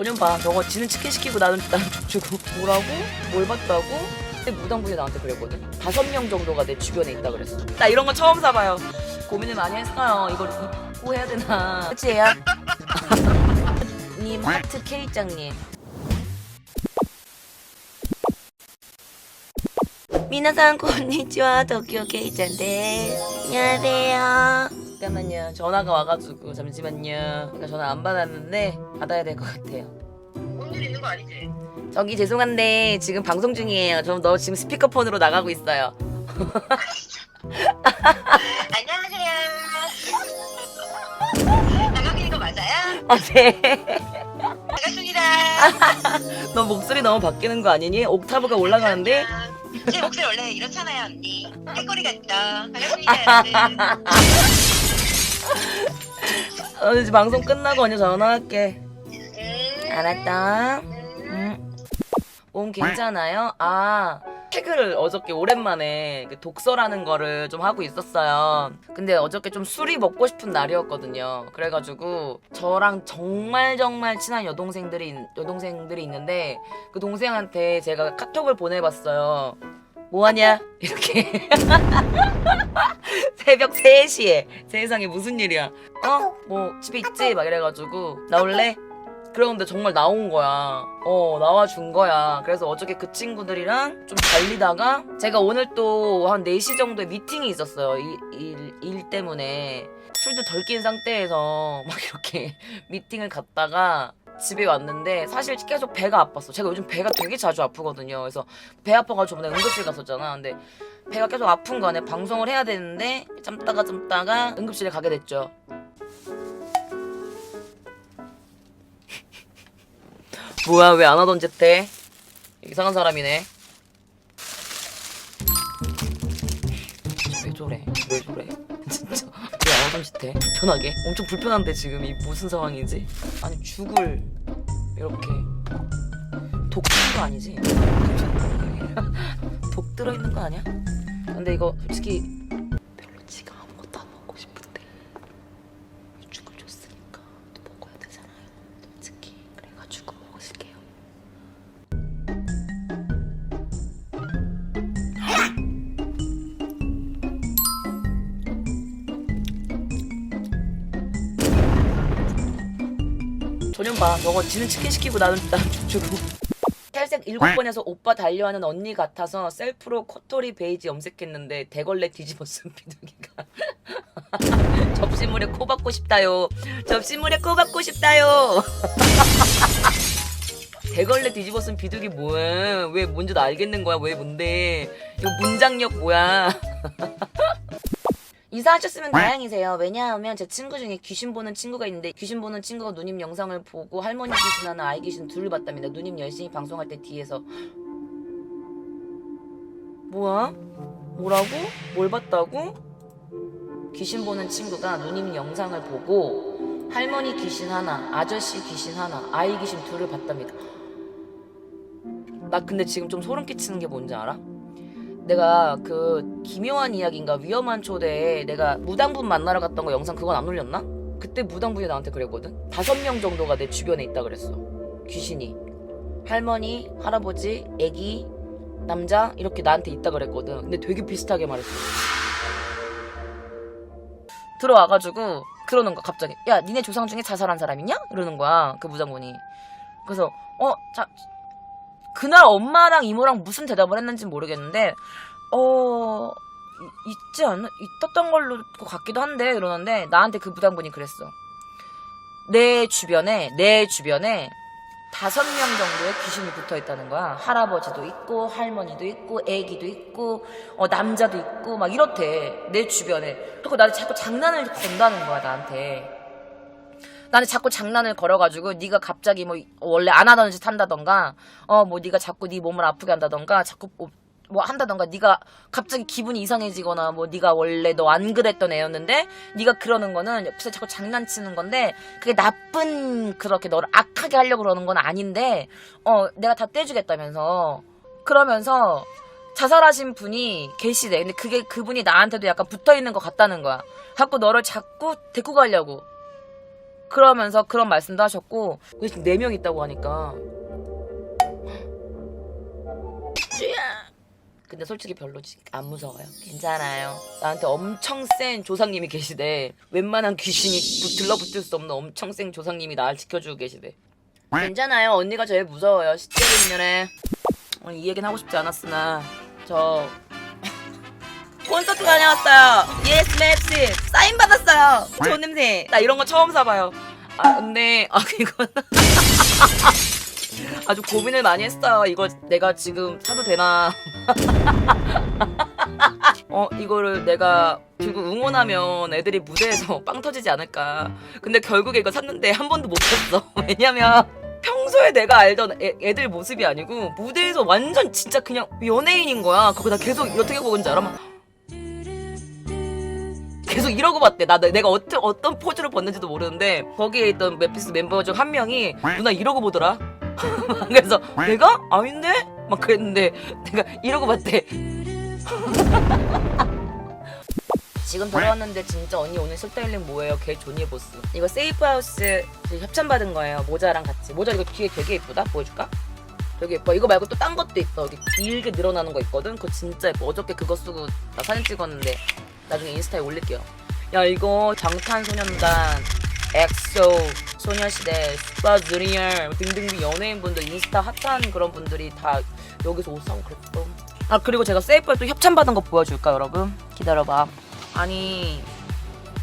전현 봐. 저거 지는 치킨 시키고 나는 나는 주고 뭐라고? 뭘 봤다고? 근데 무당분이 나한테 그랬거든. 다섯 명 정도가 내 주변에 있다 그랬어. 나 이런 거 처음 사봐요. 고민을 많이 했어요. 이걸 입고 해야 되나? 그치예요? 님 하트 K장님. 미나상 konnichiwa 도쿄 K장데 안녕하세요. 잠깐만요. 전화가 와가지고 잠시만요. 제가 전화 안 받았는데 받아야 될 것 같아요. 뭔일 있는 거 아니지? 저기 죄송한데 지금 방송 중이에요. 좀너 지금 스피커폰으로 나가고 있어요. 안녕하세요. 나가고 있는 거 맞아요? 아 네. 반갑습니다. 너 목소리 너무 바뀌는 거 아니니? 옥타브가 올라가는데? 제 목소리 원래 이렇잖아요, 언니. 해꼬리가 있죠. 반갑습니다, 여러분. 어, 이제 방송 끝나고 언니 전화할게. 음, 알았다. 음. 몸 괜찮아요? 아, 책을 어저께 오랜만에 그 독서라는 거를 좀 하고 있었어요. 근데 어저께 좀 술이 먹고 싶은 날이었거든요. 그래가지고 저랑 정말 정말 친한 여동생들이, 있- 여동생들이 있는데 그 동생한테 제가 카톡을 보내봤어요. 뭐하냐? 이렇게. 새벽 3시에 세상에 무슨 일이야. 어? 뭐 집에 있지? 막 이래가지고 나올래? 그러는데 정말 나온 거야. 어, 나와준 거야. 그래서 어저께 그 친구들이랑 좀 달리다가 제가 오늘 또 한 4시 정도에 미팅이 있었어요. 이, 일, 일 때문에. 술도 덜 낀 상태에서 막 이렇게 미팅을 갔다가 집에 왔는데 사실 계속 배가 아팠어. 제가 요즘 배가 되게 자주 아프거든요. 그래서 배 아파가지고 저번에 응급실 갔었잖아. 근데 배가 계속 아픈 거네. 방송을 해야 되는데 참다가 참다가 응급실에 가게 됐죠. 뭐야 왜 안 하던 짓 해? 이상한 사람이네. 해? 불편하게? 엄청 불편한데 지금 이 무슨 상황이지? 아니 죽을 이렇게 독 들은 거 아니지? 독 들어 있는 거 아니야? 근데 이거 솔직히 전현 봐. 저거 지는 치킨 시키고 나는 나는 죽고. 탈색 7번에서 오빠 달려하는 언니 같아서 셀프로 코토리 베이지 염색했는데 대걸레 뒤집어 쓴 비둘기가 접시물에 코 박고 싶다요. 접시물에 코 박고 싶다요. 대걸레 뒤집어 쓴 비둘기 뭐야? 왜 뭔지도 알겠는 거야? 왜 뭔데? 이거 문장력 뭐야? 이사하셨으면 다행이세요. 왜냐하면 제 친구 중에 귀신 보는 친구가 있는데 귀신 보는 친구가 누님 영상을 보고 할머니 귀신 하나 아이 귀신 둘을 봤답니다. 누님 열심히 방송할 때 뒤에서 뭐야? 뭐라고? 뭘 봤다고? 귀신 보는 친구가 누님 영상을 보고 할머니 귀신 하나, 아저씨 귀신 하나, 아이 귀신 둘을 봤답니다. 나 근데 지금 좀 소름 끼치는 게 뭔지 알아? 내가 그 기묘한 이야기인가 위험한 초대에 내가 무당분 만나러 갔던 거 영상 그건 안 올렸나? 그때 무당분이 나한테 그랬거든. 다섯 명 정도가 내 주변에 있다 그랬어. 귀신이 할머니, 할아버지, 애기, 남자 이렇게 나한테 있다 그랬거든. 근데 되게 비슷하게 말했어. 들어와가지고 그러는 거야 갑자기. 야, 니네 조상 중에 자살한 사람 있냐? 이러는 거야 그 무당분이. 그래서 어, 자 그날 엄마랑 이모랑 무슨 대답을 했는지 모르겠는데 어 이- 있지 않나 있었던 걸로 것 같기도 한데 이러는데 나한테 그 부당분이 그랬어. 내 주변에 내 주변에 다섯 명 정도의 귀신이 붙어 있다는 거야. 할아버지도 있고 할머니도 있고 애기도 있고 어, 남자도 있고 막 이렇대. 내 주변에. 그리고 나한테 자꾸 장난을 건다는 거야 나한테 나는 자꾸 장난을 걸어가지고 네가 갑자기 뭐 원래 안 하던 짓 한다던가 어 뭐 네가 자꾸 네 몸을 아프게 한다던가 자꾸 뭐, 뭐 한다던가 네가 갑자기 기분이 이상해지거나 뭐 네가 원래 너 안 그랬던 애였는데 네가 그러는 거는 옆에서 자꾸 장난치는 건데 그게 나쁜 그렇게 너를 악하게 하려고 그러는 건 아닌데 어 내가 다 떼주겠다면서. 그러면서 자살하신 분이 계시대. 근데 그게 그분이 나한테도 약간 붙어 있는 것 같다는 거야. 자꾸 너를 자꾸 데리고 가려고 그러면서 그런 말씀도 하셨고 근데 지금 4명 있다고 하니까. 근데 솔직히 별로지. 안 무서워요. 괜찮아요. 나한테 엄청 센 조상님이 계시대. 웬만한 귀신이 부- 들러붙을 수 없는 엄청 센 조상님이 나를 지켜주고 계시대. 괜찮아요. 언니가 제일 무서워요. 시제를 인연에 오늘 이 얘기는 하고 싶지 않았으나 저 콘서트 다녀왔어요. 예스 맵스 사인 받았어요. 좋은 냄새. 나 이런 거 처음 사봐요. 아 근데 아 이건 아주 고민을 많이 했어요. 이거 내가 지금 사도 되나? 어 이거를 내가 들고 응원하면 애들이 무대에서 빵 터지지 않을까. 근데 결국에 이거 샀는데 한 번도 못 샀어. 왜냐면 평소에 내가 알던 애, 애들 모습이 아니고 무대에서 완전 진짜 그냥 연예인인 거야. 나 계속 어떻게 보는지 알아? 막 계속 이러고 봤대. 나 내가 어떤 어떤 포즈를 벗는지도 모르는데 거기에 있던 맵피스 멤버 중 한 명이 누나 이러고 보더라. 그래서 내가 아닌데 막 그랬는데 내가 이러고 봤대. 지금 돌아왔는데 진짜 언니 오늘 스타일링 뭐예요? 걔 조니 보스. 이거 세이프하우스 협찬 받은 거예요. 모자랑 같이. 모자 이거 뒤에 되게 예쁘다. 보여줄까? 되게 예뻐. 이거 말고 또 딴 것도 있어. 여기 길게 늘어나는 거 있거든. 그거 진짜 예뻐. 어저께 그거 쓰고 나 사진 찍었는데 나중에 인스타에 올릴게요. 야 이거 방탄소년단, 엑소, 소녀시대, 슈퍼주니어 등등등 연예인분들 인스타 핫한 그런 분들이 다 여기서 옷 사고 그랬어. 아 그리고 제가 세이프에 또 협찬 받은 거 보여줄까 여러분? 기다려봐. 아니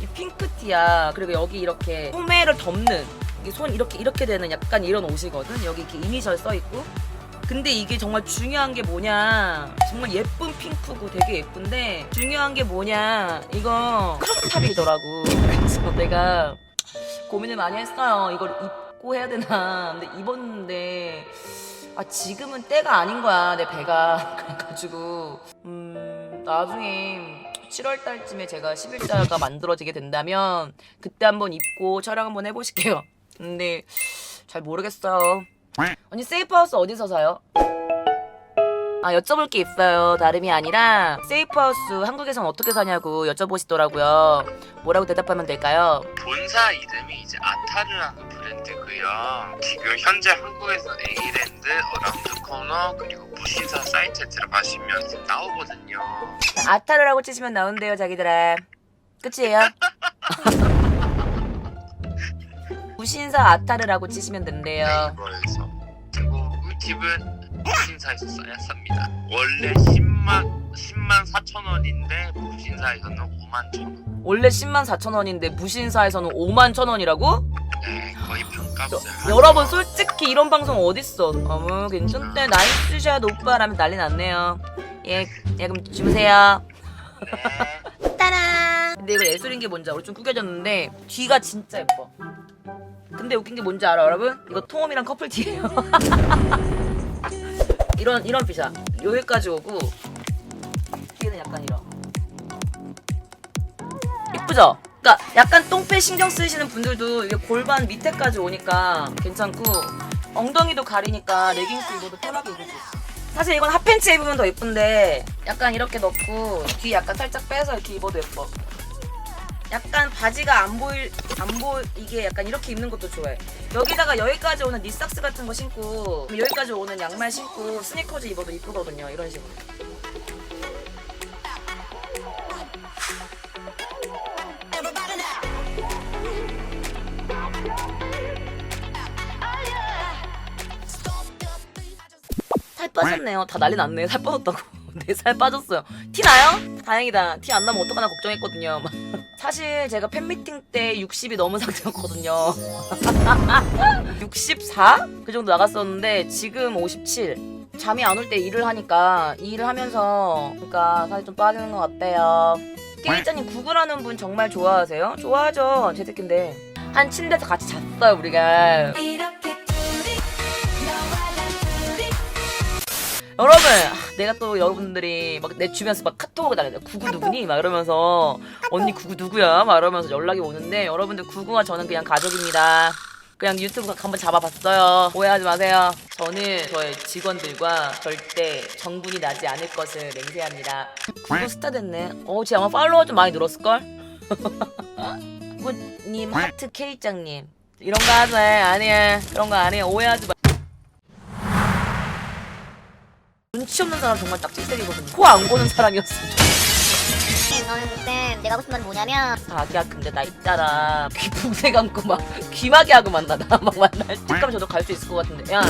이 핑크티야. 그리고 여기 이렇게 소매를 덮는 이게 손 이렇게 이렇게 되는 약간 이런 옷이거든. 여기 이렇게 이니셜 써 있고. 근데 이게 정말 중요한 게 뭐냐. 정말 예쁜 핑크고 되게 예쁜데 중요한 게 뭐냐. 이거 크롭탑이더라고. 그래서 내가 고민을 많이 했어요. 이걸 입고 해야 되나. 근데 입었는데 아 지금은 때가 아닌 거야 내 배가. 그래가지고 음 나중에 7월 달쯤에 제가 11자가 만들어지게 된다면 그때 한번 입고 촬영 한번 해보실게요. 근데 잘 모르겠어요 언니 세이프하우스 어디서 사요? 아 여쭤볼 게 있어요 다름이 아니라 세이프하우스 한국에선 어떻게 사냐고 여쭤보시더라고요 뭐라고 대답하면 될까요? 본사 이름이 이제 아타르라는 브랜드고요. 지금 현재 한국에서 A랜드, 어라운드 코너 그리고 무신사 사이트에 들어가시면 이제 나오거든요. 아타르라고 치시면 나온대요 자기들아 끝이에요? 무신사 아타르라고 치시면 된대요 네이버에서 팁은 무신사에서 써야 쌉니다. 원래 10만 10만 4천 원인데 무신사에서는 5만 천 원. 원래 10만 4천 원인데 무신사에서는 5만 천 원이라고? 네, 거의 반값을. 하죠. 여러분 솔직히 이런 방송 어딨어 어머 괜찮대 나이스 샷 오빠라면 난리 났네요 예, 예 그럼 주무세요 네. 따란 근데 이거 예술인 게 뭔지 알아? 우리 좀 구겨졌는데 뒤가 진짜 예뻐 근데 웃긴 게 뭔지 알아 여러분? 이거 통홈이랑 커플 티예요 이런 이런 핏이야 여기까지 오고 뒤에는 약간 이런 이쁘죠? 그러니까 약간 똥배 신경 쓰시는 분들도 이게 골반 밑에까지 오니까 괜찮고 엉덩이도 가리니까 레깅스 입어도 편하게 입을 수 있어 사실 이건 핫팬츠 입으면 더 예쁜데 약간 이렇게 넣고 뒤 약간 살짝 빼서 이렇게 입어도 예뻐. 약간 바지가 안 보일 안 보 이게 약간 이렇게 입는 것도 좋아해. 여기다가 여기까지 오는 니삭스 같은 거 신고 여기까지 오는 양말 신고 스니커즈 입어도 이쁘거든요. 이런 식으로. 살 빠졌네요. 다 난리 났네. 살 빠졌다고. 네 살 빠졌어요. 티 나요? 다행이다. 티 안 나면 어떡하나 걱정했거든요. 사실 제가 팬미팅 때 60이 넘은 상태였거든요. 64? 그 정도 나갔었는데 지금 57. 잠이 안 올 때 일을 하니까 이 일을 하면서 그러니까 살이 좀 빠지는 것 같아요. 깨이자님 구글하는 분 정말 좋아하세요? 좋아하죠. 제 새끼인데 한 침대에서 같이 잤어요 우리가. 여러분 아, 내가 또 여러분들이 막 내 주변에서 막 카톡을 달려요. 구구 누구니? 막 이러면서 언니 구구 누구야? 막 이러면서 연락이 오는데 여러분들 구구와 저는 그냥 가족입니다. 그냥 유튜브 한번 잡아봤어요. 오해하지 마세요. 저는 저의 직원들과 절대 정분이 나지 않을 것을 맹세합니다. 구구 스타 됐네. 어쟤 아마 팔로워 좀 많이 늘었을걸? 구구님 하트 K장님. 이런 거 하지 아니야 그런 거 아니야 오해하지 마 눈치 없는 사람 정말 딱 찔색이거든요. 코 안 고는 사람이었으면 좋겠어 너는 그때 내가 하고 싶은 건 뭐냐면 자기야 근데 나 있잖아. 귀 붕대 감고 막 귀마개 하고 만나 나 막 만날 때. 그럼 저도 갈 수 있을 것 같은데. 야